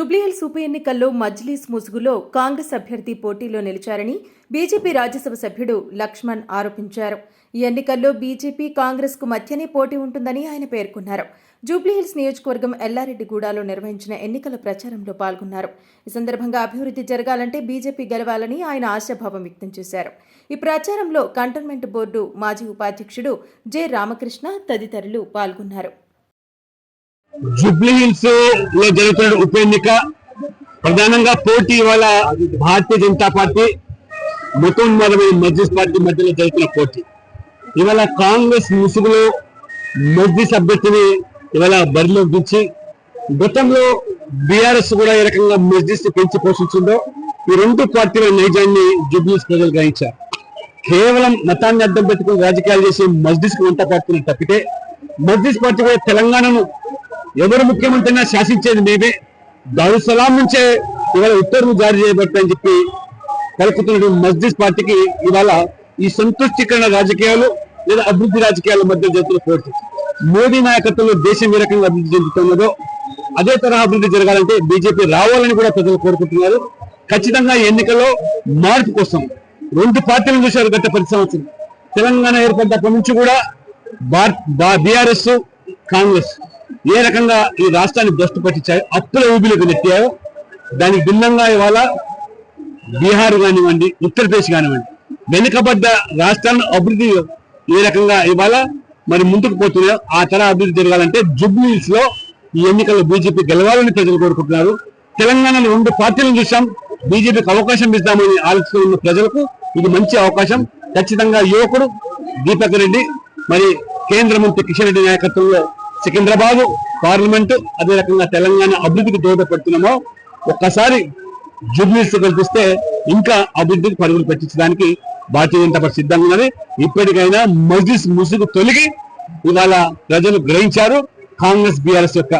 జూబ్లీహిల్స్ ఉప ఎన్నికల్లో మజ్లీస్ ముసుగులో కాంగ్రెస్ అభ్యర్థి పోటీలో నిలిచారని బీజేపీ రాజ్యసభ సభ్యుడు లక్ష్మణ్ ఆరోపించారు. ఈ ఎన్నికల్లో బీజేపీ కాంగ్రెస్కు మధ్యనే పోటీ ఉంటుందని ఆయన పేర్కొన్నారు. జూబ్లీహిల్స్ నియోజకవర్గం ఎల్లారెడ్డిగూడలో నిర్వహించిన ఎన్నికల ప్రచారంలో పాల్గొన్నారు. ఈ సందర్భంగా అభివృద్ధి జరగాలంటే బీజేపీ గెలవాలని ఆయన ఆశాభావం వ్యక్తం చేశారు. ఈ ప్రచారంలో కంటోన్మెంట్ బోర్డు మాజీ ఉపాధ్యక్షుడు జె రామకృష్ణ తదితరులు పాల్గొన్నారు. జూబ్లీ హిల్స్లో జరుగుతున్న ఉప ఎన్నిక ప్రధానంగా పోటీ ఇవాళ భారతీయ జనతా పార్టీ మతోన్మాదమైన మజ్లిస్ పార్టీ మధ్యలో జరుగుతున్న పోటీ. ఇవాళ కాంగ్రెస్ ముసుగులో మజ్లిస్ అభ్యర్థిని ఇవాళ బరిలో దించి గతంలో బీఆర్ఎస్ కూడా ఏ రకంగా మజ్లిస్ పెంచి పోషించిందో ఈ రెండు పార్టీల నైజాన్ని జూబ్లీస్ ప్రజలు గ్రహించారు. కేవలం మతాన్ని అడ్డం పెట్టుకుని రాజకీయాలు చేసి మజ్లిస్కు వంట పార్టీని తప్పితే మజ్లిస్ పార్టీ కూడా తెలంగాణను ఎవరు ముఖ్యమంత్రిగా శాసించేది మేమే. దారుసలాం నుంచే ఇవాళ ఉత్తర్వులు జారీ చేయబడతాయని చెప్పి పలుకుతున్న మస్జిద్ పార్టీకి ఇవాళ ఈ సంతృష్టికరణ రాజకీయాలు లేదా అభివృద్ధి రాజకీయాల మధ్య జరుగుతున్న పోటీ. మోదీ నాయకత్వంలో దేశం ఏ రకంగా అభివృద్ధి చెందుతున్నదో అదే తరహా అభివృద్ధి జరగాలంటే బీజేపీ రావాలని కూడా ప్రజలు కోరుకుంటున్నారు. ఖచ్చితంగా ఎన్నికల్లో మార్పు కోసం రెండు పార్టీలను చూశారు గత పది సంవత్సరం. తెలంగాణ ఏర్పడ్డప్పటి నుంచి కూడా బీఆర్ఎస్ కాంగ్రెస్. ఏ రకంగా ఈ రాష్ట్రాన్ని భ్రష్టు పట్టించాయో అప్పుల ఊబిలోకి నెట్టాయో దానికి భిన్నంగా ఇవాళ బీహార్ కానివ్వండి ఉత్తరప్రదేశ్ కానివ్వండి వెనుకబడ్డ రాష్ట్రాలను అభివృద్ధి ఏ రకంగా ఇవాళ మరి ముందుకు పోతున్నాయో ఆ తర అభివృద్ధి జరగాలంటే జుబ్లీస్లో ఈ ఎన్నికల్లో బీజేపీ గెలవాలని ప్రజలు కోరుకుంటున్నారు. తెలంగాణలో రెండు పార్టీలను చూసాం బీజేపీకి అవకాశం ఇద్దామని ఆలోచన ఉన్న ప్రజలకు ఇది మంచి అవకాశం. ఖచ్చితంగా యువకుడు దీపక్ రెడ్డి మరి కేంద్ర మంత్రి కిషన్ రెడ్డి నాయకత్వంలో సికింద్రాబాద్ పార్లమెంటు అదే రకంగా తెలంగాణ అభివృద్ధికి దోహదపడుతున్నామో ఒక్కసారి జూబ్లీస్ కల్పిస్తే ఇంకా అభివృద్ధికి పరుగులు పెట్టించడానికి భారతీయ జనతా పార్టీ సిద్ధంగా ఉన్నది. ఇప్పటికైనా మజ్లిస్ ముసుగు తొలగి ఇవాళ ప్రజలు గ్రహించారు. కాంగ్రెస్ బీఆర్ఎస్ యొక్క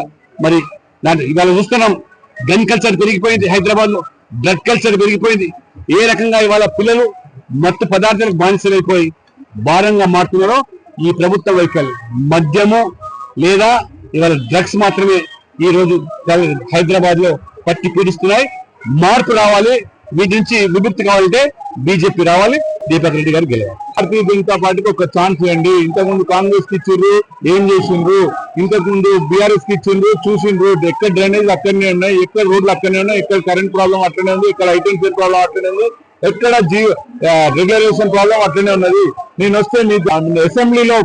మరి దాంట్లో ఇవాళ చూస్తున్నాం. గన్ కల్చర్ పెరిగిపోయింది హైదరాబాద్లో బ్లడ్ కల్చర్ పెరిగిపోయింది. ఏ రకంగా ఇవాళ పిల్లలు మత్తు పదార్థాలకు బానిసలైపోయి భారంగా మారుతున్నారో ఈ ప్రభుత్వ వైఖరి మద్యము లేదా ఇవాళ డ్రగ్స్ మాత్రమే ఈ రోజు హైదరాబాద్లో పట్టి పీడిస్తున్నాయి. మార్పు రావాలి. వీటి నుంచి విముక్తి కావాలంటే బీజేపీ రావాలి. దీపక్ రెడ్డి గారు గెలవాలి. భారతీయ జనతా పార్టీకి ఒక ఛాన్స్ ఇవ్వండి ఇంతకుముందు కాంగ్రెస్కి ఇచ్చిండ్రు. ఏం చేసిండ్రు? ఇంతకు ముందు బీఆర్ఎస్కి ఇచ్చిండ్రు. చూసిండ్రు. ఎక్కడ డ్రైనేజ్ అక్కడనే ఉన్నాయి. ఎక్కడ రోడ్లు అక్కడనే ఉన్నాయి. ఎక్కడ కరెంట్ ప్రాబ్లం అట్లనే ఉంది. ఇక్కడ ఐటెన్షన్ ప్రాబ్లం అట్లనే ఉంది. ఎక్కడ జీ రెగ్యులేషన్ ప్రాబ్లం అట్లనే ఉన్నది. నేను వస్తే మీ అసెంబ్లీలో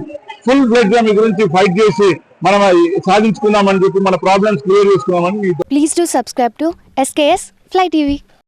ఫుల్ బ్లడ్గా మీ గురించి ఫైట్ చేసి మనం సాధించుకుందామని చెప్పి మన ప్రాబ్లమ్స్ క్లియర్ చేసుకుందామని please to subscribe to SKS fly TV